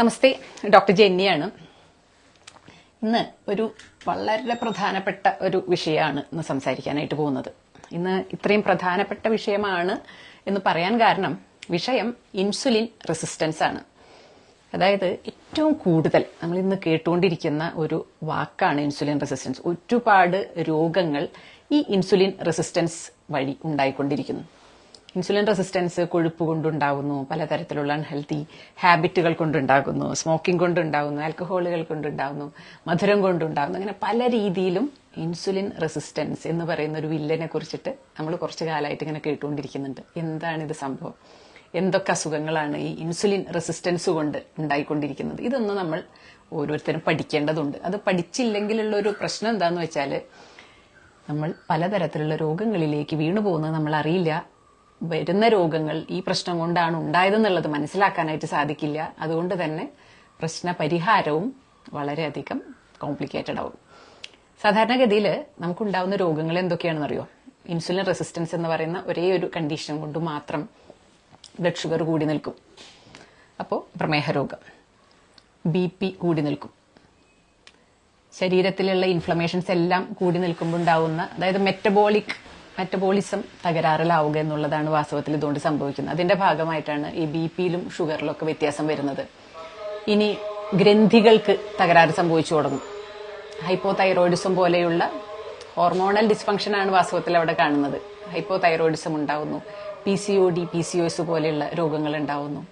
നമസ്തേ doctor ജെന്നിയാണ്. ഇന്ന് ഒരു വളരെ പ്രധാനപ്പെട്ട ഒരു വിഷയമാണ് ഇന്ന് സംസാരിക്കാനായിട്ട് പോകുന്നത്. ഇന്ന് ഇത്രയും പ്രധാനപ്പെട്ട വിഷയമാണ് എന്ന് പറയാൻ കാരണം വിഷയം ഇൻസുലിൻ റെസിസ്റ്റൻസ് ആണ്. അതായത് ഏറ്റവും കൂടുതൽ നമ്മൾ ഇന്ന് കേട്ടുകൊണ്ടിരിക്കുന്ന ഒരു വാക്കാണ് ഇൻസുലിൻ റെസിസ്റ്റൻസ്. ഒരുപാട് രോഗങ്ങൾ ഈ ഇൻസുലിൻ റെസിസ്റ്റൻസ് വഴി ഉണ്ടായിക്കൊണ്ടിരിക്കുന്നു. ഇൻസുലിൻ റെസിസ്റ്റൻസ് കൊഴുപ്പ് കൊണ്ടുണ്ടാകുന്നു പലതരത്തിലുള്ള അൺഹെൽത്തി ഹാബിറ്റുകൾ കൊണ്ടുണ്ടാകുന്നു സ്മോക്കിംഗ് കൊണ്ടുണ്ടാകുന്നു ആൽക്കഹോളുകൾ കൊണ്ടുണ്ടാകുന്നു മധുരം കൊണ്ടുണ്ടാകുന്നു അങ്ങനെ പല രീതിയിലും ഇൻസുലിൻ റെസിസ്റ്റൻസ് എന്ന് പറയുന്ന ഒരു വില്ലനെ കുറിച്ചിട്ട് നമ്മൾ കുറച്ചു കാലമായിട്ട് ഇങ്ങനെ കേട്ടുകൊണ്ടിരിക്കുന്നുണ്ട്. എന്താണ് ഇത് സംഭവം? എന്തൊക്കെ അസുഖങ്ങളാണ് ഈ ഇൻസുലിൻ റെസിസ്റ്റൻസ് കൊണ്ട് ഉണ്ടായിക്കൊണ്ടിരിക്കുന്നത്? ഇതൊന്നും നമ്മൾ ഓരോരുത്തരും പഠിക്കേണ്ടതുണ്ട്. അത് പഠിച്ചില്ലെങ്കിലുള്ള ഒരു പ്രശ്നം എന്താണെന്ന് വെച്ചാൽ നമ്മൾ പലതരത്തിലുള്ള രോഗങ്ങളിലേക്ക് വീണുപോകുന്നത് നമ്മൾ അറിയില്ല. വരുന്ന രോഗങ്ങൾ ഈ പ്രശ്നം കൊണ്ടാണ് ഉണ്ടായതെന്നുള്ളത് മനസ്സിലാക്കാനായിട്ട് സാധിക്കില്ല. അതുകൊണ്ട് തന്നെ പ്രശ്ന പരിഹാരവും വളരെയധികം കോംപ്ലിക്കേറ്റഡ് ആവും. സാധാരണഗതിയിൽ നമുക്കുണ്ടാവുന്ന രോഗങ്ങൾ എന്തൊക്കെയാണെന്നറിയോ? ഇൻസുലിൻ റെസിസ്റ്റൻസ് എന്ന് പറയുന്ന ഒരേ ഒരു കണ്ടീഷൻ കൊണ്ട് മാത്രം ബ്ലഡ് ഷുഗർ കൂടി നിൽക്കും. അപ്പോൾ പ്രമേഹ രോഗം ബി പി കൂടി നിൽക്കും. ശരീരത്തിലുള്ള ഇൻഫ്ലമേഷൻസ് എല്ലാം കൂടി നിൽക്കുമ്പോൾ ഉണ്ടാവുന്ന അതായത് മെറ്റബോളിക് മെറ്റബോളിസം തകരാറിലാവുക എന്നുള്ളതാണ് വാസ്തവത്തിൽ ഇതുകൊണ്ട് സംഭവിക്കുന്നത്. അതിന്റെ ഭാഗമായിട്ടാണ് ഈ ബി പിയിലും ഷുഗറിലും ഒക്കെ വ്യത്യാസം വരുന്നത്. ഇനി ഗ്രന്ഥികൾക്ക് തകരാറ് സംഭവിച്ചു തുടങ്ങും. ഹൈപ്പോ തൈറോയിഡിസം പോലെയുള്ള ഹോർമോണൽ ഡിസ്ഫങ്ഷൻ ആണ് വാസ്തവത്തിൽ അവിടെ കാണുന്നത്. ഹൈപ്പോ തൈറോയിഡിസം ഉണ്ടാവുന്നു. P C O D P C O S പോലെയുള്ള രോഗങ്ങൾ ഉണ്ടാവുന്നു.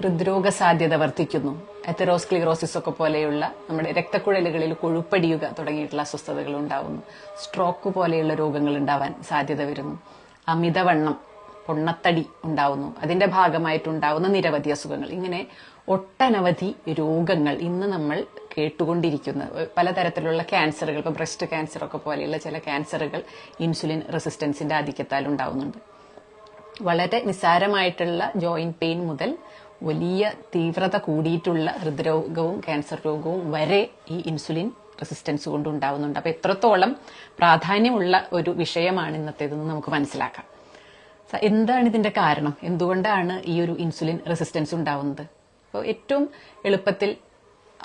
ഹൃദ്രോഗ സാധ്യത വർദ്ധിക്കുന്നു. എത്തറോസ്ക്ലിറോസിസ് ഒക്കെ പോലെയുള്ള നമ്മുടെ രക്തക്കുഴലുകളിൽ കൊഴുപ്പടിയുക തുടങ്ങിയിട്ടുള്ള അസ്വസ്ഥതകൾ ഉണ്ടാവുന്നു. സ്ട്രോക്ക് പോലെയുള്ള രോഗങ്ങൾ ഉണ്ടാവാൻ സാധ്യത വരുന്നു. അമിതവണ്ണം പൊണ്ണത്തടി ഉണ്ടാവുന്നു. അതിന്റെ ഭാഗമായിട്ടുണ്ടാവുന്ന നിരവധി അസുഖങ്ങൾ. ഇങ്ങനെ ഒട്ടനവധി രോഗങ്ങൾ ഇന്ന് നമ്മൾ കേട്ടുകൊണ്ടിരിക്കുന്നത് പലതരത്തിലുള്ള ക്യാൻസറുകൾ ഇപ്പൊ ബ്രസ്റ്റ് ക്യാൻസർ ഒക്കെ പോലെയുള്ള ചില ക്യാൻസറുകൾ ഇൻസുലിൻ റെസിസ്റ്റൻസിന്റെ ആധിക്യത്താൽ ഉണ്ടാവുന്നുണ്ട്. വളരെ നിസ്സാരമായിട്ടുള്ള ജോയിന്റ് പെയിൻ മുതൽ വലിയ തീവ്രത കൂടിയിട്ടുള്ള ഹൃദ്രോഗവും ക്യാൻസർ രോഗവും വരെ ഈ ഇൻസുലിൻ റെസിസ്റ്റൻസ് കൊണ്ട് ഉണ്ടാവുന്നുണ്ട് അപ്പൊ എത്രത്തോളം പ്രാധാന്യമുള്ള ഒരു വിഷയമാണ് ഇന്നത്തേതെന്ന് നമുക്ക് മനസ്സിലാക്കാം. എന്താണ് ഇതിന്റെ കാരണം? എന്തുകൊണ്ടാണ് ഈ ഒരു ഇൻസുലിൻ റെസിസ്റ്റൻസ് ഉണ്ടാവുന്നത്? അപ്പോൾ ഏറ്റവും എളുപ്പത്തിൽ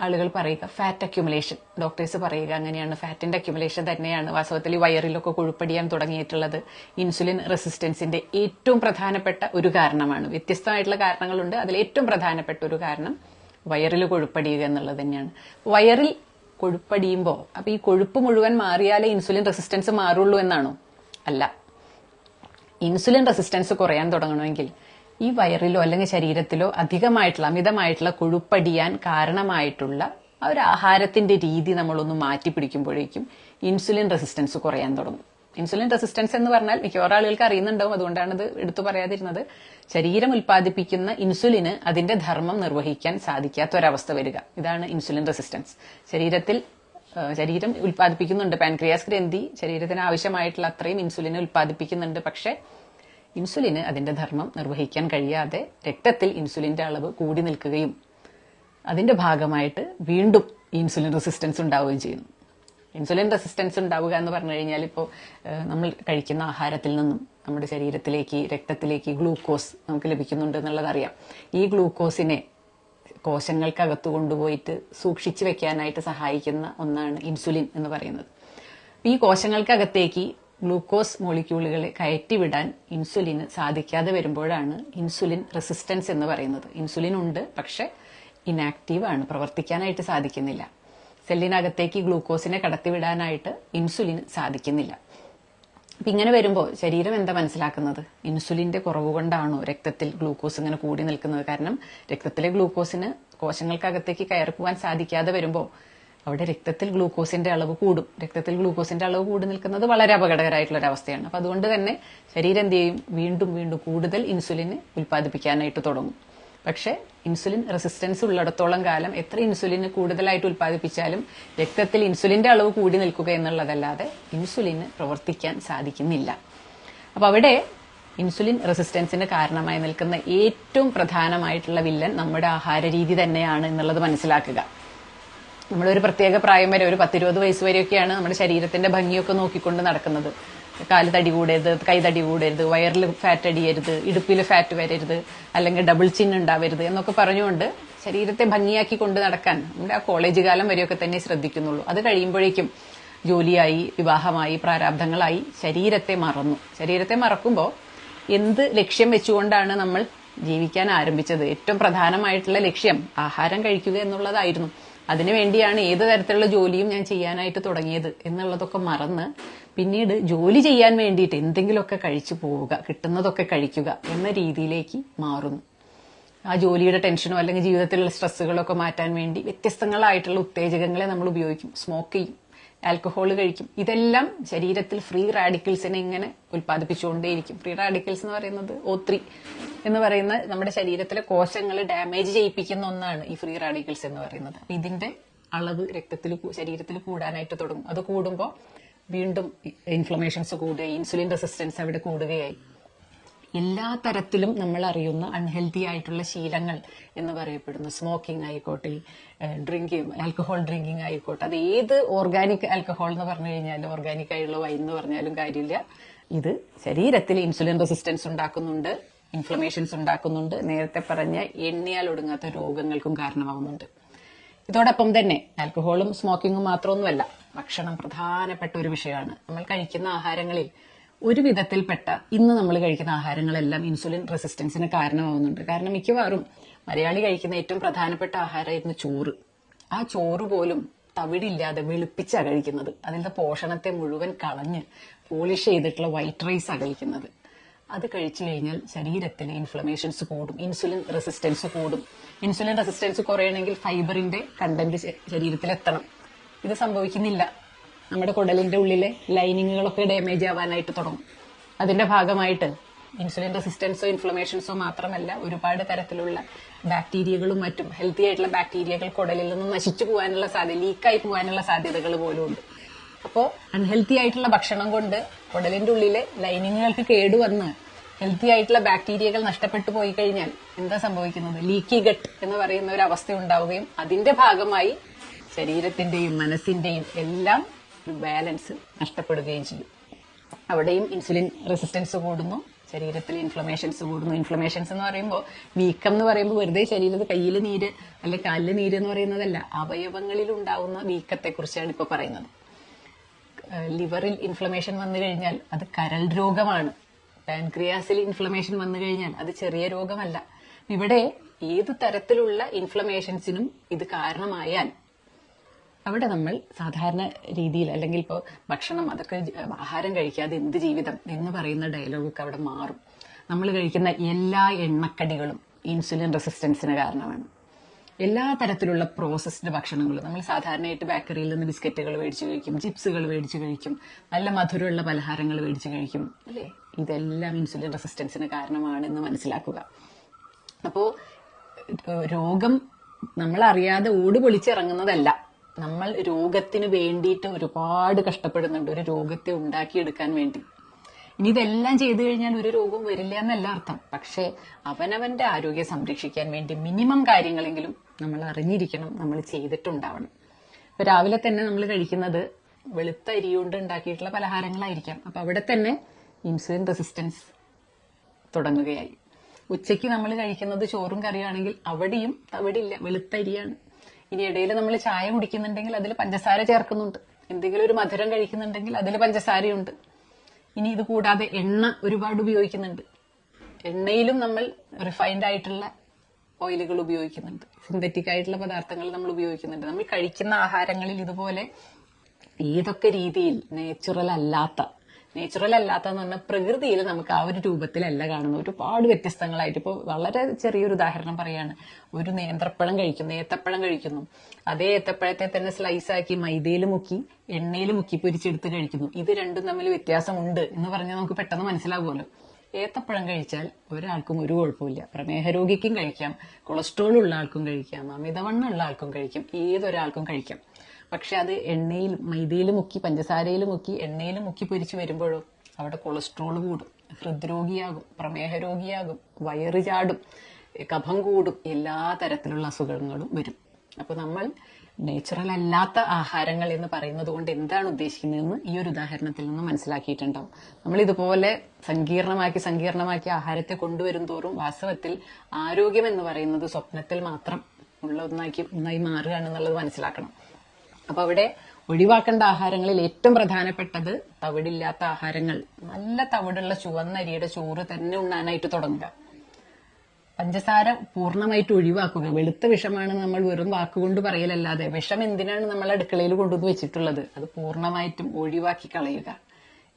ആളുകൾ പറയുക ഫാറ്റ് അക്യുമുലേഷൻ ഡോക്ടേഴ്സ് പറയുക അങ്ങനെയാണ് ഫാറ്റിന്റെ അക്യുമുലേഷൻ തന്നെയാണ് വാസ്തവത്തിൽ വയറിലൊക്കെ കൊഴുപ്പടിയാൻ തുടങ്ങിയിട്ടുള്ളത്. ഇൻസുലിൻ റെസിസ്റ്റൻസിന്റെ ഏറ്റവും പ്രധാനപ്പെട്ട ഒരു കാരണമാണ്. വ്യത്യസ്തമായിട്ടുള്ള കാരണങ്ങളുണ്ട്. അതിൽ ഏറ്റവും പ്രധാനപ്പെട്ട ഒരു കാരണം വയറിൽ കൊഴുപ്പടിയുക എന്നുള്ളത് തന്നെയാണ്. വയറിൽ കൊഴുപ്പടിയുമ്പോൾ അപ്പൊ ഈ കൊഴുപ്പ് മുഴുവൻ മാറിയാലേ ഇൻസുലിൻ റെസിസ്റ്റൻസ് മാറുള്ളൂ എന്നാണോ? അല്ല. ഇൻസുലിൻ റെസിസ്റ്റൻസ് കുറയാൻ തുടങ്ങണമെങ്കിൽ ഈ വയറിലോ അല്ലെങ്കിൽ ശരീരത്തിലോ അധികമായിട്ടുള്ള അമിതമായിട്ടുള്ള കൊഴുപ്പടിയാൻ കാരണമായിട്ടുള്ള ആ ഒരു ആഹാരത്തിന്റെ രീതി നമ്മളൊന്ന് മാറ്റി പിടിക്കുമ്പോഴേക്കും ഇൻസുലിൻ റെസിസ്റ്റൻസ് കുറയാൻ തുടങ്ങും. ഇൻസുലിൻ റെസിസ്റ്റൻസ് എന്ന് പറഞ്ഞാൽ മിക്കവാറും ആളുകൾക്ക് അറിയുന്നുണ്ടാവും. അതുകൊണ്ടാണ് ഇത് എടുത്തു പറയാതിരുന്നത്. ശരീരം ഉൽപ്പാദിപ്പിക്കുന്ന ഇൻസുലിന് അതിന്റെ ധർമ്മം നിർവഹിക്കാൻ സാധിക്കാത്ത ഒരവസ്ഥ വരിക. ഇതാണ് ഇൻസുലിൻ റെസിസ്റ്റൻസ്. ശരീരത്തിൽ ശരീരം ഉൽപ്പാദിപ്പിക്കുന്നുണ്ട്. പാൻക്രിയാസ് ഗ്രന്ഥി ശരീരത്തിന് ആവശ്യമായിട്ടുള്ള അത്രയും ഇൻസുലിൻ ഉൽപ്പാദിപ്പിക്കുന്നുണ്ട്. പക്ഷേ ഇൻസുലിന് അതിന്റെ ധർമ്മം നിർവഹിക്കാൻ കഴിയാതെ രക്തത്തിൽ ഇൻസുലിന്റെ അളവ് കൂടി നിൽക്കുകയും അതിന്റെ ഭാഗമായിട്ട് വീണ്ടും ഇൻസുലിൻ റെസിസ്റ്റൻസ് ഉണ്ടാവുകയും ചെയ്യുന്നു. ഇൻസുലിൻ റെസിസ്റ്റൻസ് ഉണ്ടാവുക എന്ന് പറഞ്ഞു കഴിഞ്ഞാൽ ഇപ്പോൾ നമ്മൾ കഴിക്കുന്ന ആഹാരത്തിൽ നിന്നും നമ്മുടെ ശരീരത്തിലേക്ക് രക്തത്തിലേക്ക് ഗ്ലൂക്കോസ് നമുക്ക് ലഭിക്കുന്നുണ്ട് എന്നുള്ളതറിയാം ഈ ഗ്ലൂക്കോസിനെ കോശങ്ങൾക്കകത്ത് കൊണ്ടുപോയിട്ട് സൂക്ഷിച്ചു വെക്കാനായിട്ട് സഹായിക്കുന്ന ഒന്നാണ് ഇൻസുലിൻ എന്ന് പറയുന്നത്. ഈ കോശങ്ങൾക്കകത്തേക്ക് ഗ്ലൂക്കോസ് മോളിക്യൂളുകളെ കയറ്റിവിടാൻ ഇൻസുലിന് സാധിക്കാതെ വരുമ്പോഴാണ് ഇൻസുലിൻ റെസിസ്റ്റൻസ് എന്ന് പറയുന്നത്. ഇൻസുലിൻ ഉണ്ട് പക്ഷെ ഇനാക്റ്റീവ് ആണ് പ്രവർത്തിക്കാനായിട്ട് സാധിക്കുന്നില്ല. സെല്ലിനകത്തേക്ക് ഗ്ലൂക്കോസിനെ കടത്തിവിടാനായിട്ട് ഇൻസുലിന് സാധിക്കുന്നില്ല. അപ്പൊ ഇങ്ങനെ വരുമ്പോൾ ശരീരം എന്താ മനസ്സിലാക്കുന്നത്? ഇൻസുലിന്റെ കുറവ് കൊണ്ടാണോ രക്തത്തിൽ ഗ്ലൂക്കോസ് ഇങ്ങനെ കൂടി നിൽക്കുന്നത്? കാരണം രക്തത്തിലെ ഗ്ലൂക്കോസിന് കോശങ്ങൾക്കകത്തേക്ക് കയറുവാൻ സാധിക്കാതെ വരുമ്പോൾ അവിടെ രക്തത്തിൽ ഗ്ലൂക്കോസിന്റെ അളവ് കൂടും. രക്തത്തിൽ ഗ്ലൂക്കോസിന്റെ അളവ് കൂടി നിൽക്കുന്നത് വളരെ അപകടകരമായിട്ടുള്ള ഒരു അവസ്ഥയാണ്. അപ്പൊ അതുകൊണ്ട് തന്നെ ശരീരം എന്ത് ചെയ്യും? വീണ്ടും വീണ്ടും കൂടുതൽ ഇൻസുലിന് ഉൽപ്പാദിപ്പിക്കാനായിട്ട് തുടങ്ങും. പക്ഷെ ഇൻസുലിൻ റെസിസ്റ്റൻസ് ഉള്ളിടത്തോളം കാലം എത്ര ഇൻസുലിന് കൂടുതലായിട്ട് ഉൽപ്പാദിപ്പിച്ചാലും രക്തത്തിൽ ഇൻസുലിന്റെ അളവ് കൂടി നിൽക്കുക എന്നുള്ളതല്ലാതെ ഇൻസുലിന് പ്രവർത്തിക്കാൻ സാധിക്കുന്നില്ല. അപ്പൊ അവിടെ ഇൻസുലിൻ റെസിസ്റ്റൻസിന് കാരണമായി നിൽക്കുന്ന ഏറ്റവും പ്രധാനമായിട്ടുള്ള വില്ലൻ നമ്മുടെ ആഹാര രീതി തന്നെയാണ് എന്നുള്ളത് മനസ്സിലാക്കുക. നമ്മളൊരു പ്രത്യേക പ്രായം വരെ ഒരു പത്തിരുപത് വയസ്സ് വരെയൊക്കെയാണ് നമ്മുടെ ശരീരത്തിന്റെ ഭംഗിയൊക്കെ നോക്കിക്കൊണ്ട് നടക്കുന്നത്. കാൽ തടി കൂടരുത് കൈ തടി കൂടരുത് വയറിൽ ഫാറ്റ് അടിയരുത് ഇടുപ്പിൽ ഫാറ്റ് വരരുത് അല്ലെങ്കിൽ ഡബിൾ ചിൻ ഉണ്ടാവരുത് എന്നൊക്കെ പറഞ്ഞുകൊണ്ട് ശരീരത്തെ ഭംഗിയാക്കി കൊണ്ട് നടക്കാൻ നമ്മുടെ ആ കോളേജ് കാലം വരെയൊക്കെ തന്നെ ശ്രദ്ധിക്കുന്നുള്ളൂ. അത് കഴിയുമ്പോഴേക്കും ജോലിയായി വിവാഹമായി പ്രാരാബ്ധങ്ങളായി ശരീരത്തെ മറന്നു. ശരീരത്തെ മറക്കുമ്പോൾ എന്ത് ലക്ഷ്യം വെച്ചുകൊണ്ടാണ് നമ്മൾ ജീവിക്കാൻ ആരംഭിച്ചത്? ഏറ്റവും പ്രധാനമായിട്ടുള്ള ലക്ഷ്യം ആഹാരം കഴിക്കുക എന്നുള്ളതായിരുന്നു. അതിനുവേണ്ടിയാണ് ഏത് തരത്തിലുള്ള ജോലിയും ഞാൻ ചെയ്യാനായിട്ട് തുടങ്ങിയത് എന്നുള്ളതൊക്കെ മറന്ന് പിന്നീട് ജോലി ചെയ്യാൻ വേണ്ടിയിട്ട് എന്തെങ്കിലുമൊക്കെ കഴിച്ചു പോവുക കിട്ടുന്നതൊക്കെ കഴിക്കുക എന്ന രീതിയിലേക്ക് മാറുന്നു. ആ ജോലിയുടെ ടെൻഷനോ അല്ലെങ്കിൽ ജീവിതത്തിലുള്ള സ്ട്രെസ്സുകളൊക്കെ മാറ്റാൻ വേണ്ടി വ്യത്യസ്തങ്ങളായിട്ടുള്ള ഉത്തേജകങ്ങളെ നമ്മൾ ഉപയോഗിക്കും. സ്മോക്ക് ചെയ്യും. ആൽക്കഹോൾ കഴിക്കും. ഇതെല്ലാം ശരീരത്തിൽ ഫ്രീ റാഡിക്കൽസിനെ ഇങ്ങനെ ഉൽപ്പാദിപ്പിച്ചുകൊണ്ടേയിരിക്കും. ഫ്രീ റാഡിക്കൽസ് എന്ന് പറയുന്നത് ഓത്രി എന്ന് പറയുന്ന നമ്മുടെ ശരീരത്തിലെ കോശങ്ങൾ ഡാമേജ് ചെയ്യിപ്പിക്കുന്ന ഒന്നാണ് ഈ ഫ്രീ റാഡിക്കൽസ് എന്ന് പറയുന്നത്. ഇതിന്റെ അളവ് രക്തത്തിൽ ശരീരത്തിൽ കൂടാനായിട്ട് തുടങ്ങും. അത് കൂടുമ്പോൾ വീണ്ടും ഇൻഫ്ലമേഷൻസ് കൂടുക ഇൻസുലിൻ റെസിസ്റ്റൻസ് അവിടെ കൂടുകയായി. എല്ലാ തരത്തിലും നമ്മൾ അറിയുന്ന അൺഹെൽത്തി ആയിട്ടുള്ള ശീലങ്ങൾ എന്ന് പറയപ്പെടുന്നു. സ്മോക്കിംഗ് ആയിക്കോട്ടെ ഡ്രിങ്കിങ് ആൽക്കഹോൾ ഡ്രിങ്കിങ് ആയിക്കോട്ടെ. അത് ഏത് ഓർഗാനിക് ആൽക്കഹോൾ എന്ന് പറഞ്ഞു കഴിഞ്ഞാലും ഓർഗാനിക് ആയിട്ടുള്ള വൈൻ എന്ന് പറഞ്ഞാലും കാര്യമില്ല. ഇത് ശരീരത്തിൽ ഇൻസുലിൻ റെസിസ്റ്റൻസ് ഉണ്ടാക്കുന്നുണ്ട് ഇൻഫ്ലമേഷൻസ് ഉണ്ടാക്കുന്നുണ്ട് നേരത്തെ പറഞ്ഞ എണ്ണയാൽ ഒടുങ്ങാത്ത രോഗങ്ങൾക്കും കാരണമാവുന്നുണ്ട്. ഇതോടൊപ്പം തന്നെ ആൽക്കഹോളും സ്മോക്കിങ്ങും മാത്രമൊന്നുമല്ല ഭക്ഷണം പ്രധാനപ്പെട്ട ഒരു വിഷയമാണ്. നമ്മൾ കഴിക്കുന്ന ആഹാരങ്ങളിൽ ഒരു വിധത്തിൽപ്പെട്ട ഇന്ന് നമ്മൾ കഴിക്കുന്ന ആഹാരങ്ങളെല്ലാം ഇൻസുലിൻ റെസിസ്റ്റൻസിന് കാരണമാവുന്നുണ്ട്. കാരണം മിക്കവാറും മലയാളി കഴിക്കുന്ന ഏറ്റവും പ്രധാനപ്പെട്ട ആഹാരമായിരുന്നു ചോറ്. ആ ചോറ് പോലും തവിടില്ലാതെ വെളുപ്പിച്ചാണ് കഴിക്കുന്നത്. അതിന്റെ പോഷണത്തെ മുഴുവൻ കളഞ്ഞ് പോളിഷ് ചെയ്തിട്ടുള്ള വൈറ്റ് റൈസ് ആണ് കഴിക്കുന്നത്. അത് കഴിച്ചു കഴിഞ്ഞാൽ ശരീരത്തിന് ഇൻഫ്ലമേഷൻസ് കൂടും ഇൻസുലിൻ റെസിസ്റ്റൻസ് കൂടും. ഇൻസുലിൻ റെസിസ്റ്റൻസ് കുറയണമെങ്കിൽ ഫൈബറിന്റെ കണ്ടന്റ് ശരീരത്തിൽ എത്തണം ഇത് സംഭവിക്കുന്നില്ല. നമ്മുടെ കുടലിന്റെ ഉള്ളിലെ ലൈനിങ്ങുകളൊക്കെ ഡാമേജ് ആവാനായിട്ട് തുടങ്ങും. അതിന്റെ ഭാഗമായിട്ട് ഇൻസുലിൻ റെസിസ്റ്റൻസോ ഇൻഫ്ലമേഷൻസോ മാത്രമല്ല ഒരുപാട് തരത്തിലുള്ള ബാക്ടീരിയകളും മറ്റും ഹെൽത്തി ആയിട്ടുള്ള ബാക്ടീരിയകൾ കുടലിൽ നിന്ന് നശിച്ചു പോകാനുള്ള സാധ്യത ലീക്കായി പോകാനുള്ള സാധ്യതകൾ പോലും ഉണ്ട്. അപ്പോൾ അൺഹെൽത്തി ആയിട്ടുള്ള ഭക്ഷണം കൊണ്ട് കുടലിന്റെ ഉള്ളിലെ ലൈനിങ്ങുകൾക്ക് കേടുവന്ന് ഹെൽത്തി ആയിട്ടുള്ള ബാക്ടീരിയകൾ നഷ്ടപ്പെട്ടു പോയി കഴിഞ്ഞാൽ എന്താ സംഭവിക്കുന്നത്? ലീക്കി ഗട്ട് എന്ന് പറയുന്ന ഒരു അവസ്ഥ ഉണ്ടാവുകയും അതിന്റെ ഭാഗമായി ശരീരത്തിന്റെയും മനസ്സിന്റെയും എല്ലാം ബാലൻസ് നഷ്ടപ്പെടുകയും ചെയ്യും. അവിടെയും ഇൻസുലിൻ റെസിസ്റ്റൻസ് കൂടുന്നു ശരീരത്തിൽ ഇൻഫ്ലമേഷൻസ് കൂടുന്നു. ഇൻഫ്ലമേഷൻസ് എന്ന് പറയുമ്പോൾ വീക്കം എന്ന് പറയുമ്പോൾ വെറുതെ ശരീരത്തിൽ കയ്യിൽ നീര് അല്ലെ കാലിൽ നീര് എന്ന് പറയുന്നതല്ല അവയവങ്ങളിൽ ഉണ്ടാവുന്ന വീക്കത്തെക്കുറിച്ചാണ് ഇപ്പോൾ പറയുന്നത്. ലിവറിൽ ഇൻഫ്ലമേഷൻ വന്നു കഴിഞ്ഞാൽ അത് കരൾ രോഗമാണ്. പാൻക്രിയാസിൽ ഇൻഫ്ലമേഷൻ വന്നു കഴിഞ്ഞാൽ അത് ചെറിയ രോഗമല്ല. ഇവിടെ ഏത് തരത്തിലുള്ള ഇൻഫ്ലമേഷൻസിനും ഇത് കാരണമായാൽ അവിടെ നമ്മൾ സാധാരണ രീതിയിൽ അല്ലെങ്കിൽ ഇപ്പോൾ ഭക്ഷണം അതൊക്കെ ആഹാരം കഴിക്കാതെ എന്ത് ജീവിതം എന്ന് പറയുന്ന ഡയലോഗൊക്കെ അവിടെ മാറും. നമ്മൾ കഴിക്കുന്ന എല്ലാ എണ്ണക്കടികളും ഇൻസുലിൻ റെസിസ്റ്റൻസിന് കാരണമാണ്. എല്ലാ തരത്തിലുള്ള പ്രോസസ്ഡ് ഭക്ഷണങ്ങളും നമ്മൾ സാധാരണയായിട്ട് ബേക്കറിയിൽ നിന്ന് ബിസ്ക്കറ്റുകൾ മേടിച്ച് കഴിക്കും ചിപ്സുകൾ മേടിച്ച് കഴിക്കും നല്ല മധുരമുള്ള പലഹാരങ്ങൾ മേടിച്ച് കഴിക്കും അല്ലേ? ഇതെല്ലാം ഇൻസുലിൻ റെസിസ്റ്റൻസിന് കാരണമാണെന്ന് മനസ്സിലാക്കുക. അപ്പോൾ രോഗം നമ്മൾ അറിയാതെ ഓട് പൊളിച്ചിറങ്ങുന്നതല്ല. നമ്മൾ രോഗത്തിന് വേണ്ടിയിട്ട് ഒരുപാട് കഷ്ടപ്പെടുന്നുണ്ട് ഒരു രോഗത്തെ ഉണ്ടാക്കിയെടുക്കാൻ വേണ്ടി. ഇനി ഇതെല്ലാം ചെയ്തു കഴിഞ്ഞാൽ ഒരു രോഗവും വരില്ല എന്നല്ല അർത്ഥം. പക്ഷേ അവനവന്റെ ആരോഗ്യം സംരക്ഷിക്കാൻ വേണ്ടി മിനിമം കാര്യങ്ങളെങ്കിലും നമ്മൾ അറിഞ്ഞിരിക്കണം നമ്മൾ ചെയ്തിട്ടുണ്ടാവണം. ഇപ്പൊ രാവിലെ തന്നെ നമ്മൾ കഴിക്കുന്നത് വെളുത്ത അരി കൊണ്ട് ഉണ്ടാക്കിയിട്ടുള്ള പലഹാരങ്ങളായിരിക്കാം. അപ്പൊ അവിടെ തന്നെ ഇൻസുലിൻ റെസിസ്റ്റൻസ് തുടങ്ങുകയായി. ഉച്ചയ്ക്ക് നമ്മൾ കഴിക്കുന്നത് ചോറും കറിയാണെങ്കിൽ അവിടെയും തവിടില്ല വെളുത്തരിയാണ് ഇനി ഇടയിൽ നമ്മൾ ചായ കുടിക്കുന്നുണ്ടെങ്കിൽ അതിൽ പഞ്ചസാര ചേർക്കുന്നുണ്ട്. എന്തെങ്കിലും ഒരു മധുരം കഴിക്കുന്നുണ്ടെങ്കിൽ അതിൽ പഞ്ചസാരയുണ്ട്. ഇനി ഇത് കൂടാതെ എണ്ണ ഒരുപാട് ഉപയോഗിക്കുന്നുണ്ട്. എണ്ണയിലും നമ്മൾ റിഫൈൻഡ് ആയിട്ടുള്ള ഓയിലുകൾ ഉപയോഗിക്കുന്നുണ്ട്. സിന്തറ്റിക് ആയിട്ടുള്ള പദാർത്ഥങ്ങൾ നമ്മൾ ഉപയോഗിക്കുന്നുണ്ട്. നമ്മൾ കഴിക്കുന്ന ആഹാരങ്ങളിൽ ഇതുപോലെ ഏതൊക്കെ രീതിയിൽ നേച്ചുറൽ അല്ലാത്ത നേച്ചുറൽ അല്ലാത്ത എന്ന് പറഞ്ഞാൽ പ്രകൃതിയിൽ നമുക്ക് ആ ഒരു രൂപത്തിലല്ല കാണുന്നത്. ഒരുപാട് വ്യത്യസ്തങ്ങളായിട്ട് ഇപ്പോൾ വളരെ ചെറിയൊരു ഉദാഹരണം പറയാണ്. ഒരു നേന്ത്രപ്പഴം കഴിക്കുന്നു ഏത്തപ്പഴം കഴിക്കുന്നു. അതേ ഏത്തപ്പഴത്തെ തന്നെ സ്ലൈസ് ആക്കി മൈദയിൽ മുക്കി എണ്ണയിൽ മുക്കി പൊരിച്ചെടുത്ത് കഴിക്കുന്നു. ഇത് രണ്ടും തമ്മിൽ വ്യത്യാസമുണ്ട് എന്ന് പറഞ്ഞാൽ നമുക്ക് പെട്ടെന്ന് മനസ്സിലാകുമല്ലോ ഏത്തപ്പഴം കഴിച്ചാൽ ഒരാൾക്കും ഒരു കുഴപ്പമില്ല. പ്രമേഹ രോഗിക്കും കഴിക്കാം കൊളസ്ട്രോൾ ഉള്ള ആൾക്കും കഴിക്കാം അമിതവണ്ണം ഉള്ള ആൾക്കും കഴിക്കാം ഏതൊരാൾക്കും കഴിക്കാം. പക്ഷെ അത് എണ്ണയിൽ മൈദയിൽ മുക്കി പഞ്ചസാരയിൽ മുക്കി എണ്ണയിൽ മുക്കി പൊരിച്ച് വരുമ്പോഴോ അവിടെ കൊളസ്ട്രോൾ കൂടും ഹൃദ്രോഗിയാകും പ്രമേഹ രോഗിയാകും വയറ് ചാടും കഫം കൂടും എല്ലാ തരത്തിലുള്ള അസുഖങ്ങളും വരും. അപ്പൊ നമ്മൾ നേച്ചുറൽ അല്ലാത്ത ആഹാരങ്ങൾ എന്ന് പറയുന്നത് കൊണ്ട് എന്താണ് ഉദ്ദേശിക്കുന്നതെന്ന് ഈ ഒരു ഉദാഹരണത്തിൽ നിന്ന് മനസ്സിലാക്കിയിട്ടുണ്ടാവും. നമ്മൾ ഇതുപോലെ സങ്കീർണമാക്കി സങ്കീർണമാക്കി ആഹാരത്തെ കൊണ്ടുവരും തോറും വാസ്തവത്തിൽ ആരോഗ്യം എന്ന് പറയുന്നത് സ്വപ്നത്തിൽ മാത്രം ഉള്ള ഒന്നാക്കി ഒന്നായി മാറുകയാണെന്നുള്ളത് മനസ്സിലാക്കണം. അപ്പൊ അവിടെ ഒഴിവാക്കേണ്ട ആഹാരങ്ങളിൽ ഏറ്റവും പ്രധാനപ്പെട്ടത് തവിടില്ലാത്ത ആഹാരങ്ങൾ. നല്ല തവിടുള്ള ചുവന്നരിയുടെ ചോറ് തന്നെ ഉണ്ണാനായിട്ട് തുടങ്ങുക. പഞ്ചസാര പൂർണമായിട്ട് ഒഴിവാക്കുക. വെളുത്ത വിഷമാണ് നമ്മൾ വെറും വാക്കുകൊണ്ട് പറയലല്ലാതെ. വിഷം എന്തിനാണ് നമ്മൾ അടുക്കളയിൽ കൊണ്ടുവന്ന് വെച്ചിട്ടുള്ളത്? അത് പൂർണമായിട്ടും ഒഴിവാക്കി കളയുക.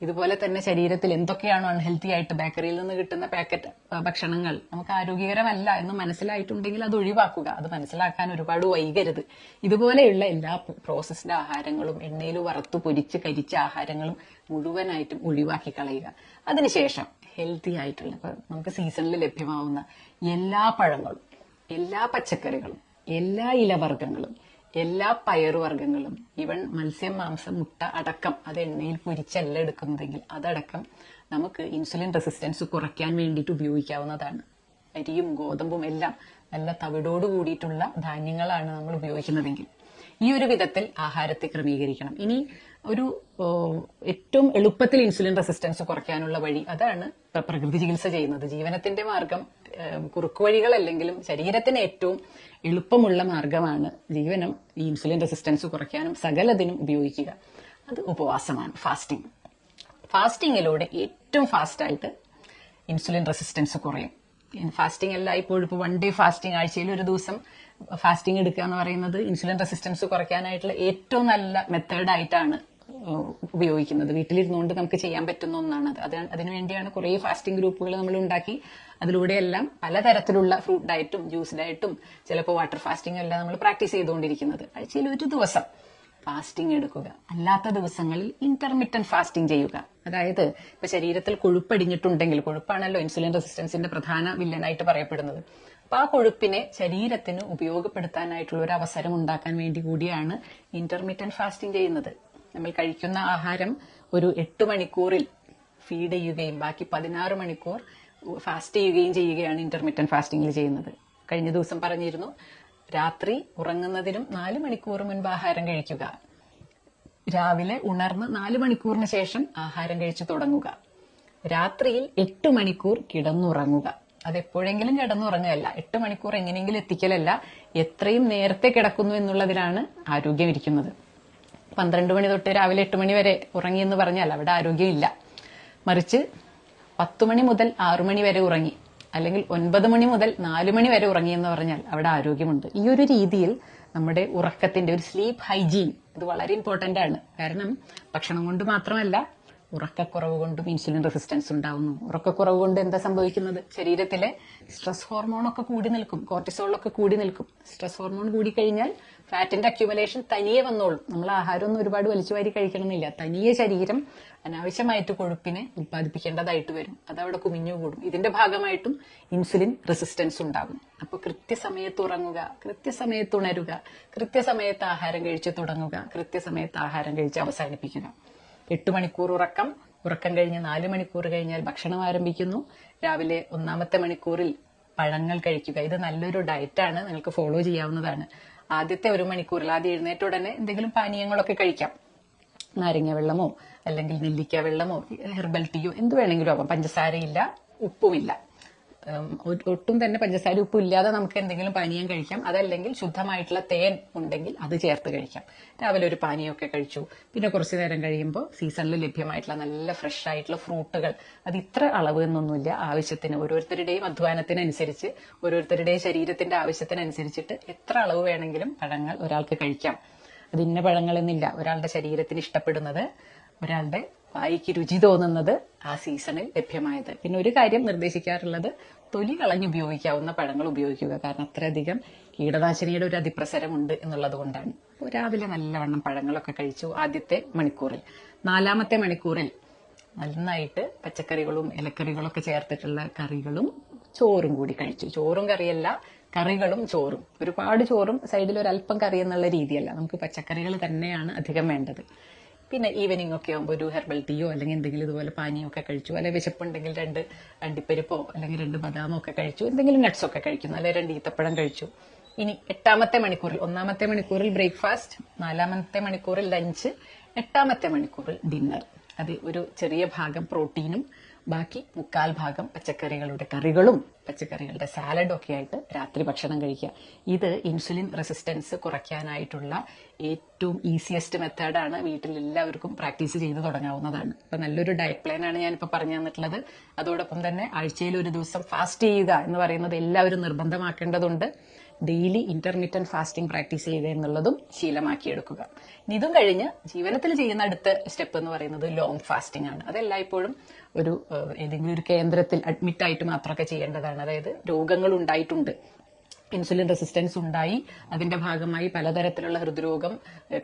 ഇതുപോലെ തന്നെ ശരീരത്തിൽ എന്തൊക്കെയാണോ അൺഹെൽത്തി ആയിട്ട് ബേക്കറിയിൽ നിന്ന് കിട്ടുന്ന പാക്കറ്റ് ഭക്ഷണങ്ങൾ നമുക്ക് ആരോഗ്യകരമല്ല എന്ന് മനസ്സിലായിട്ടുണ്ടെങ്കിൽ അത് ഒഴിവാക്കുക. അത് മനസ്സിലാക്കാൻ ഒരുപാട് വൈകരുത്. ഇതുപോലെയുള്ള എല്ലാ പ്രോസസ്ഡ് ആഹാരങ്ങളും എണ്ണയിൽ വറുത്തു പൊരിച്ച് കരിച്ച ആഹാരങ്ങളും മുഴുവനായിട്ടും ഒഴിവാക്കി കളയുക. അതിനുശേഷം ഹെൽത്തി ആയിട്ടുള്ള നമുക്ക് സീസണിൽ ലഭ്യമാവുന്ന എല്ലാ പഴങ്ങളും എല്ലാ പച്ചക്കറികളും എല്ലാ ഇലവർഗങ്ങളും എല്ലാ പയറുവർഗങ്ങളും ഈവൻ മത്സ്യം മാംസം മുട്ട അടക്കം അത് എണ്ണയിൽ പൊരിച്ചല്ല എടുക്കുന്നതെങ്കിൽ അതടക്കം നമുക്ക് ഇൻസുലിൻ റെസിസ്റ്റൻസ് കുറയ്ക്കാൻ വേണ്ടിയിട്ട് ഉപയോഗിക്കാവുന്നതാണ്. അരിയും ഗോതമ്പും എല്ലാം നല്ല തവിടോട് കൂടിയിട്ടുള്ള ധാന്യങ്ങളാണ് നമ്മൾ ഉപയോഗിക്കുന്നതെങ്കിൽ. ഈ ഒരു വിധത്തിൽ ആഹാരത്തെ ക്രമീകരിക്കണം. ഇനി ഒരു ഏറ്റവും എളുപ്പത്തിൽ ഇൻസുലിൻ റെസിസ്റ്റൻസ് കുറയ്ക്കാനുള്ള വഴി അതാണ് പ്രകൃതി ചികിത്സ ചെയ്യുന്നത്. ജീവനത്തിന്റെ മാർഗം ഏം, കുറുക്കു വഴികളല്ലെങ്കിലും ശരീരത്തിന് ഏറ്റവും എളുപ്പമുള്ള മാർഗമാണ് ജീവനം ഈ ഇൻസുലിൻ റെസിസ്റ്റൻസ് കുറയ്ക്കാനും സകലതിനും ഉപയോഗിക്കുക. അത് ഉപവാസമാണ് ഫാസ്റ്റിംഗ്. ഫാസ്റ്റിങ്ങിലൂടെ ഏറ്റവും ഫാസ്റ്റായിട്ട് ഇൻസുലിൻ റെസിസ്റ്റൻസ് കുറയും. ഫാസ്റ്റിംഗ് അല്ല ഇപ്പോൾ ഇപ്പോൾ വൺ ഡേ ഫാസ്റ്റിംഗ് ആഴ്ചയിൽ ഒരു ദിവസം ഫാസ്റ്റിംഗ് എടുക്കുക എന്ന് പറയുന്നത് ഇൻസുലിൻ റെസിസ്റ്റൻസ് കുറയ്ക്കാനായിട്ടുള്ള ഏറ്റവും നല്ല മെത്തേഡായിട്ടാണ് ഉപയോഗിക്കുന്നത്. വീട്ടിലിരുന്നുകൊണ്ട് നമുക്ക് ചെയ്യാൻ പറ്റുന്ന ഒന്നാണ് അത്. അത് അതിനുവേണ്ടിയാണ് കുറേ ഫാസ്റ്റിംഗ് ഗ്രൂപ്പുകൾ നമ്മൾ ഉണ്ടാക്കി. അതിലൂടെയെല്ലാം പലതരത്തിലുള്ള ഫ്രൂട്ട് ഡയറ്റും ജ്യൂസ് ഡയറ്റും ചിലപ്പോൾ വാട്ടർ ഫാസ്റ്റിംഗും എല്ലാം നമ്മൾ പ്രാക്ടീസ് ചെയ്തുകൊണ്ടിരിക്കുന്നത്. ആഴ്ചയിൽ ഒരു ദിവസം. ഫാസ്റ്റിംഗ് എടുക്കുക. അല്ലാത്ത ദിവസങ്ങളിൽ ഇന്റർമിറ്റന്റ് ഫാസ്റ്റിംഗ് ചെയ്യുക. അതായത് ഇപ്പൊ ശരീരത്തിൽ കൊഴുപ്പടിഞ്ഞിട്ടുണ്ടെങ്കിൽ കൊഴുപ്പാണല്ലോ ഇൻസുലിൻ റെസിസ്റ്റൻസിന്റെ പ്രധാന വില്ലനായിട്ട് പറയപ്പെടുന്നത്. അപ്പൊ ആ കൊഴുപ്പിനെ ശരീരത്തിന് ഉപയോഗപ്പെടുത്താനായിട്ടുള്ള ഒരു അവസരം ഉണ്ടാക്കാൻ വേണ്ടി കൂടിയാണ് ഇന്റർമീഡിയൻ ഫാസ്റ്റിംഗ് ചെയ്യുന്നത്. നമ്മൾ കഴിക്കുന്ന ആഹാരം ഒരു എട്ട് മണിക്കൂറിൽ ഫീഡ് ചെയ്യുകയും ബാക്കി പതിനാറ് മണിക്കൂർ ഫാസ്റ്റ് ചെയ്യുകയും ചെയ്യുകയാണ് ഇന്റർമീഡിയൻ ഫാസ്റ്റിംഗിൽ ചെയ്യുന്നത്. കഴിഞ്ഞ ദിവസം പറഞ്ഞിരുന്നു രാത്രി ഉറങ്ങുന്നതിനും നാല് മണിക്കൂർ മുൻപ് ആഹാരം കഴിക്കുക. രാവിലെ ഉണർന്ന് നാല് മണിക്കൂറിന് ശേഷം ആഹാരം കഴിച്ചു തുടങ്ങുക. രാത്രിയിൽ എട്ട് മണിക്കൂർ കിടന്നുറങ്ങുക. അത് എപ്പോഴെങ്കിലും കിടന്നുറങ്ങുകയല്ല. എട്ട് മണിക്കൂർ എങ്ങനെയെങ്കിലും എത്തിക്കലല്ല. എത്രയും നേരത്തെ കിടക്കുന്നു എന്നുള്ളതിലാണ് ആരോഗ്യം ഇരിക്കുന്നത്. പന്ത്രണ്ട് മണി തൊട്ട് രാവിലെ എട്ട് മണി വരെ ഉറങ്ങി എന്ന് പറഞ്ഞാൽ അവിടെ ആരോഗ്യമില്ല. മറിച്ച് പത്ത് മണി മുതൽ ആറു മണി വരെ ഉറങ്ങി അല്ലെങ്കിൽ ഒൻപത് മണി മുതൽ നാലു മണി വരെ ഉറങ്ങി എന്ന് പറഞ്ഞാൽ അവിടെ ആരോഗ്യമുണ്ട്. ഈ ഒരു രീതിയിൽ നമ്മുടെ ഉറക്കത്തിന്റെ ഒരു സ്ലീപ്പ് ഹൈജീൻ ഇത് വളരെ ഇമ്പോർട്ടന്റ് ആണ്. കാരണം ഭക്ഷണം കൊണ്ട് മാത്രമല്ല ഉറക്കക്കുറവ് കൊണ്ടും ഇൻസുലിൻ റെസിസ്റ്റൻസ് ഉണ്ടാവുന്നു. ഉറക്കക്കുറവ് കൊണ്ട് എന്താ സംഭവിക്കുന്നത്? ശരീരത്തിലെ സ്ട്രെസ് ഹോർമോണൊക്കെ കൂടി നിൽക്കും. കോർട്ടിസോളൊക്കെ കൂടി നിൽക്കും. സ്ട്രെസ് ഹോർമോൺ കൂടി കഴിഞ്ഞാൽ ഫാറ്റിന്റെ അക്യുമുലേഷൻ തനിയെ വന്നോളും. നമ്മൾ ആഹാരമൊന്നും ഒരുപാട് വലിച്ചു വാരി കഴിക്കണമെന്നില്ല. തനിയെ ശരീരം അനാവശ്യമായിട്ട് കൊഴുപ്പിനെ ഉത്പാദിപ്പിക്കേണ്ടതായിട്ട് വരും. അതവിടെ കുമിഞ്ഞു കൂടും ഇതിന്റെ ഭാഗമായിട്ടും ഇൻസുലിൻ റെസിസ്റ്റൻസ് ഉണ്ടാകും. അപ്പൊ കൃത്യസമയത്ത് ഉറങ്ങുക കൃത്യസമയത്ത് ഉണരുക കൃത്യസമയത്ത് ആഹാരം കഴിച്ച് തുടങ്ങുക കൃത്യസമയത്ത് ആഹാരം കഴിച്ച് അവസാനിപ്പിക്കുക. എട്ട് മണിക്കൂർ ഉറക്കം. ഉറക്കം കഴിഞ്ഞ് നാല് മണിക്കൂർ കഴിഞ്ഞാൽ ഭക്ഷണം ആരംഭിക്കുന്നു. രാവിലെ ഒന്നാമത്തെ മണിക്കൂറിൽ പഴങ്ങൾ കഴിക്കുക. ഇത് നല്ലൊരു ഡയറ്റാണ് നിങ്ങൾക്ക് ഫോളോ ചെയ്യാവുന്നതാണ്. ആദ്യത്തെ ഒരു മണിക്കൂറിൽ ആദ്യം എഴുന്നേറ്റ ഉടനെ എന്തെങ്കിലും പാനീയങ്ങളൊക്കെ കഴിക്കാം. നാരങ്ങ വെള്ളമോ അല്ലെങ്കിൽ നെല്ലിക്ക വെള്ളമോ ഹെർബൽ ടീയോ എന്ത് വേണമെങ്കിലും ആവാം. പഞ്ചസാരയില്ല ഉപ്പുമില്ല. ഒട്ടും തന്നെ പഞ്ചസാര ഉപ്പ് ഇല്ലാതെ നമുക്ക് എന്തെങ്കിലും പാനീയം കഴിക്കാം. അതല്ലെങ്കിൽ ശുദ്ധമായിട്ടുള്ള തേൻ ഉണ്ടെങ്കിൽ അത് ചേർത്ത് കഴിക്കാം. രാവിലെ ഒരു പാനീയമൊക്കെ കഴിച്ചു. പിന്നെ കുറച്ചു നേരം കഴിയുമ്പോൾ സീസണിൽ ലഭ്യമായിട്ടുള്ള നല്ല ഫ്രഷ് ആയിട്ടുള്ള ഫ്രൂട്ടുകൾ. അത് ഇത്ര അളവ് എന്നൊന്നുമില്ല. ആവശ്യത്തിന് ഓരോരുത്തരുടെയും അധ്വാനത്തിനനുസരിച്ച് ഓരോരുത്തരുടെയും ശരീരത്തിന്റെ ആവശ്യത്തിനനുസരിച്ചിട്ട് എത്ര അളവ് വേണമെങ്കിലും പഴങ്ങൾ ഒരാൾക്ക് കഴിക്കാം. അത് ഇന്ന പഴങ്ങളെന്നില്ല. ഒരാളുടെ ശരീരത്തിന് ഇഷ്ടപ്പെടുന്നത് ഒരാളുടെ വായിക്ക് രുചി തോന്നുന്നത് ആ സീസണിൽ ലഭ്യമായത്. പിന്നെ ഒരു കാര്യം നിർദ്ദേശിക്കാറുള്ളത് തൊലി കളഞ്ഞ് ഉപയോഗിക്കാവുന്ന പഴങ്ങൾ ഉപയോഗിക്കുക. കാരണം അത്രയധികം കീടനാശിനിയുടെ ഒരു അതിപ്രസരമുണ്ട് എന്നുള്ളത് കൊണ്ടാണ്. രാവിലെ നല്ലവണ്ണം പഴങ്ങളൊക്കെ കഴിച്ചു ആദ്യത്തെ മണിക്കൂറിൽ. നാലാമത്തെ മണിക്കൂറിൽ നന്നായിട്ട് പച്ചക്കറികളും ഇലക്കറികളൊക്കെ ചേർത്തിട്ടുള്ള കറികളും ചോറും കൂടി കഴിച്ചു. ചോറും കറിയല്ല കറികളും ചോറും. ഒരുപാട് ചോറും സൈഡിൽ ഒരല്പം കറി എന്നുള്ള രീതിയല്ല. നമുക്ക് പച്ചക്കറികൾ തന്നെയാണ് അധികം വേണ്ടത്. പിന്നെ ഈവനിങ് ഒക്കെ ആകുമ്പോൾ ഒരു ഹെർബൽ ടീയോ അല്ലെങ്കിൽ എന്തെങ്കിലും ഇതുപോലെ പാനീയോ ഒക്കെ കഴിച്ചു. അല്ലെങ്കിൽ വിശപ്പുണ്ടെങ്കിൽ രണ്ട് അണ്ടിപ്പരിപ്പോ അല്ലെങ്കിൽ രണ്ട് ബദാമോ ഒക്കെ കഴിച്ചു. എന്തെങ്കിലും നട്ട്സ് ഒക്കെ കഴിക്കുന്നു. അല്ലെങ്കിൽ രണ്ട് ഈത്തപ്പഴം കഴിച്ചു. ഇനി എട്ടാമത്തെ മണിക്കൂറിൽ ഒന്നാമത്തെ മണിക്കൂറിൽ ബ്രേക്ക്ഫാസ്റ്റ് നാലാമത്തെ മണിക്കൂറിൽ ലഞ്ച് എട്ടാമത്തെ മണിക്കൂറിൽ ഡിന്നർ അത് ഒരു ചെറിയ ഭാഗം പ്രോട്ടീനും ബാക്കി മുക്കാൽ ഭാഗം പച്ചക്കറികളുടെ കറികളും പച്ചക്കറികളുടെ സാലഡും ഒക്കെ ആയിട്ട് രാത്രി ഭക്ഷണം കഴിക്കുക. ഇത് ഇൻസുലിൻ റെസിസ്റ്റൻസ് കുറയ്ക്കാനായിട്ടുള്ള ഏറ്റവും ഈസിയസ്റ്റ് മെത്തേഡാണ് വീട്ടിൽ എല്ലാവർക്കും പ്രാക്ടീസ് ചെയ്ത് തുടങ്ങാവുന്നതാണ്. അപ്പൊ നല്ലൊരു ഡയറ്റ് പ്ലാൻ ആണ് ഞാനിപ്പോൾ പറഞ്ഞു തന്നിട്ടുള്ളത്. അതോടൊപ്പം തന്നെ ആഴ്ചയിൽ ഒരു ദിവസം ഫാസ്റ്റ് ചെയ്യുക എന്ന് പറയുന്നത് എല്ലാവരും നിർബന്ധമാക്കേണ്ടതുണ്ട്. ഡെയിലി ഇന്റർമീഡിയറ്റ് ഫാസ്റ്റിംഗ് പ്രാക്ടീസ് ചെയ്യുക എന്നുള്ളതും ശീലമാക്കിയെടുക്കുക. ഇനി ഇതും കഴിഞ്ഞ് ജീവനത്തിൽ ചെയ്യുന്ന അടുത്ത സ്റ്റെപ്പ് എന്ന് പറയുന്നത് ലോങ് ഫാസ്റ്റിംഗ് ആണ്. അതെല്ലായ്പ്പോഴും ഒരു ഏതെങ്കിലും ഒരു കേന്ദ്രത്തിൽ അഡ്മിറ്റ് ആയിട്ട് മാത്രമൊക്കെ ചെയ്യേണ്ടതാണ്. അതായത് രോഗങ്ങൾ ഉണ്ടായിട്ടുണ്ട്. ഇൻസുലിൻ റെസിസ്റ്റൻസ് ഉണ്ടായി. അതിന്റെ ഭാഗമായി പലതരത്തിലുള്ള ഹൃദ്രോഗം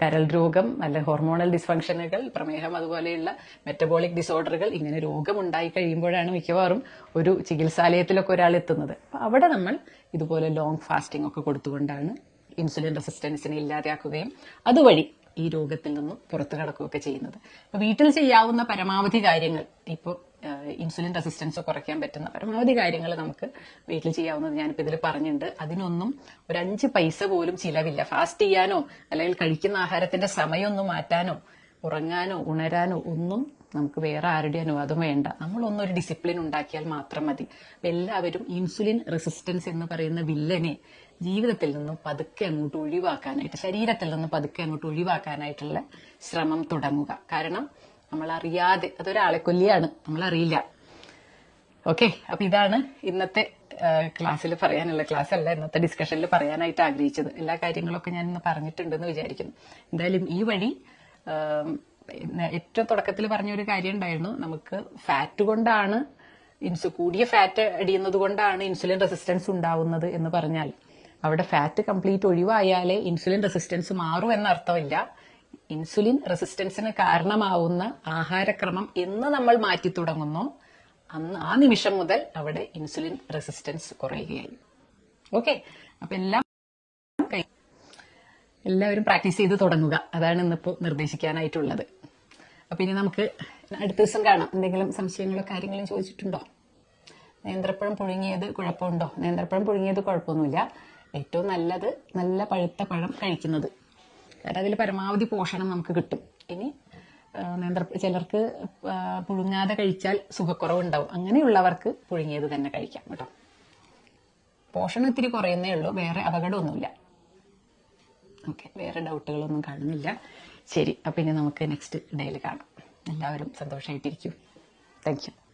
കരൾ രോഗം അല്ല ഹോർമോണൽ ഡിസ്ഫങ്ഷനുകൾ പ്രമേഹം അതുപോലെയുള്ള മെറ്റബോളിക് ഡിസോർഡറുകൾ ഇങ്ങനെ രോഗം ഉണ്ടായി കഴിയുമ്പോഴാണ് മിക്കവാറും ഒരു ചികിത്സാലയത്തിലൊക്കെ ഒരാൾ എത്തുന്നത്. അപ്പൊ അവിടെ നമ്മൾ ഇതുപോലെ ലോങ് ഫാസ്റ്റിംഗ് ഒക്കെ കൊടുത്തുകൊണ്ടാണ് ഇൻസുലിൻ റെസിസ്റ്റൻസിനെ ഇല്ലാതെയാക്കുകയും അതുവഴി ഈ രോഗത്തിൽ നിന്നും പുറത്തു കടക്കുകയൊക്കെ ചെയ്യുന്നത്. അപ്പൊ വീട്ടിൽ ചെയ്യാവുന്ന പരമാവധി കാര്യങ്ങൾ ഇപ്പോൾ ഇൻസുലിൻ റെസിസ്റ്റൻസ് കുറയ്ക്കാൻ പറ്റുന്ന പരമാവധി കാര്യങ്ങൾ നമുക്ക് വീട്ടിൽ ചെയ്യാവുന്നത് ഞാനിപ്പോൾ ഇതിൽ പറഞ്ഞിട്ടുണ്ട്. അതിനൊന്നും ഒരു അഞ്ച് പൈസ പോലും ചിലവില്ല. ഫാസ്റ്റ് ചെയ്യാനോ അല്ലെങ്കിൽ കഴിക്കുന്ന ആഹാരത്തിന്റെ സമയമൊന്നും മാറ്റാനോ ഉറങ്ങാനോ ഉണരാനോ ഒന്നും നമുക്ക് വേറെ ആരുടെ അനുവാദം വേണ്ട. നമ്മളൊന്നൊരു ഡിസിപ്ലിൻ ഉണ്ടാക്കിയാൽ മാത്രം മതി. എല്ലാവരും ഇൻസുലിൻ റെസിസ്റ്റൻസ് എന്ന് പറയുന്ന വില്ലനെ ജീവിതത്തിൽ നിന്നും പതുക്കെ അങ്ങോട്ട് ഒഴിവാക്കാനായിട്ട് ശരീരത്തിൽ നിന്ന് പതുക്കെ അങ്ങോട്ട് ഒഴിവാക്കാനായിട്ടുള്ള ശ്രമം തുടങ്ങുക. കാരണം നമ്മൾ അറിയാതെ അതൊരാളെ കൊല്ലിയാണ്. നമ്മൾ അറിയില്ല ഓക്കെ അപ്പൊ ഇതാണ് ഇന്നത്തെ ക്ലാസ്സിൽ പറയാനുള്ള ക്ലാസ് അല്ല ഇന്നത്തെ ഡിസ്കഷനിൽ പറയാനായിട്ട് ആഗ്രഹിച്ചത്. എല്ലാ കാര്യങ്ങളൊക്കെ ഞാൻ ഇന്ന് പറഞ്ഞിട്ടുണ്ടെന്ന് വിചാരിക്കുന്നു. എന്തായാലും ഈ വഴി ഏറ്റവും തുടക്കത്തിൽ പറഞ്ഞ ഒരു കാര്യം ഉണ്ടായിരുന്നു. നമുക്ക് ഫാറ്റ് കൊണ്ടാണ് ഇൻസു കൂടിയ ഫാറ്റ് അടിയുന്നത് കൊണ്ടാണ് ഇൻസുലിൻ റെസിസ്റ്റൻസ് ഉണ്ടാവുന്നത് എന്ന് പറഞ്ഞാൽ അവിടെ ഫാറ്റ് കംപ്ലീറ്റ് ഒഴിവായാലേ ഇൻസുലിൻ റെസിസ്റ്റൻസ് മാറും എന്ന അർത്ഥമില്ല ഇൻസുലിൻ റെസിസ്റ്റൻസിന് കാരണമാവുന്ന ആഹാരക്രമം എന്ന് നമ്മൾ മാറ്റി തുടങ്ങുന്നു. അന്ന് ആ നിമിഷം മുതൽ അവിടെ ഇൻസുലിൻ റെസിസ്റ്റൻസ് കുറയുകയായി. ഓക്കെ? അപ്പൊ എല്ലാം എല്ലാവരും പ്രാക്ടീസ് ചെയ്ത് തുടങ്ങുക. അതാണ് ഇന്നിപ്പോ നിർദ്ദേശിക്കാനായിട്ടുള്ളത്. അപ്പൊ ഇനി നമുക്ക് അടുത്ത ദിവസം കാണാം. എന്തെങ്കിലും സംശയങ്ങളോ കാര്യങ്ങളും ചോദിച്ചിട്ടുണ്ടോ? നേന്ത്രപ്പഴം പുഴുങ്ങിയത് കുഴപ്പമുണ്ടോ? നേന്ത്രപ്പഴം പുഴുങ്ങിയത് കുഴപ്പമൊന്നുമില്ല. ഏറ്റവും നല്ലത് നല്ല പഴുത്ത പഴം കഴിക്കുന്നത്. അതിൽ പരമാവധി പോഷണം നമുക്ക് കിട്ടും. ഇനി നേന്ത്ര ചിലർക്ക് പുഴുങ്ങാതെ കഴിച്ചാൽ സുഖക്കുറവുണ്ടാവും. അങ്ങനെയുള്ളവർക്ക് പുഴുങ്ങിയത് തന്നെ കഴിക്കാം കേട്ടോ. പോഷണം ഇത്തിരി കുറയുന്നേ ഉള്ളൂ. വേറെ അപകടമൊന്നുമില്ല. ഓക്കെ വേറെ ഡൗട്ടുകളൊന്നും കാണുന്നില്ല. ശരി അപ്പം ഇനി നമുക്ക് നെക്സ്റ്റ് ഡേയിൽ കാണാം. എല്ലാവരും സന്തോഷമായിട്ടിരിക്കും താങ്ക് യു.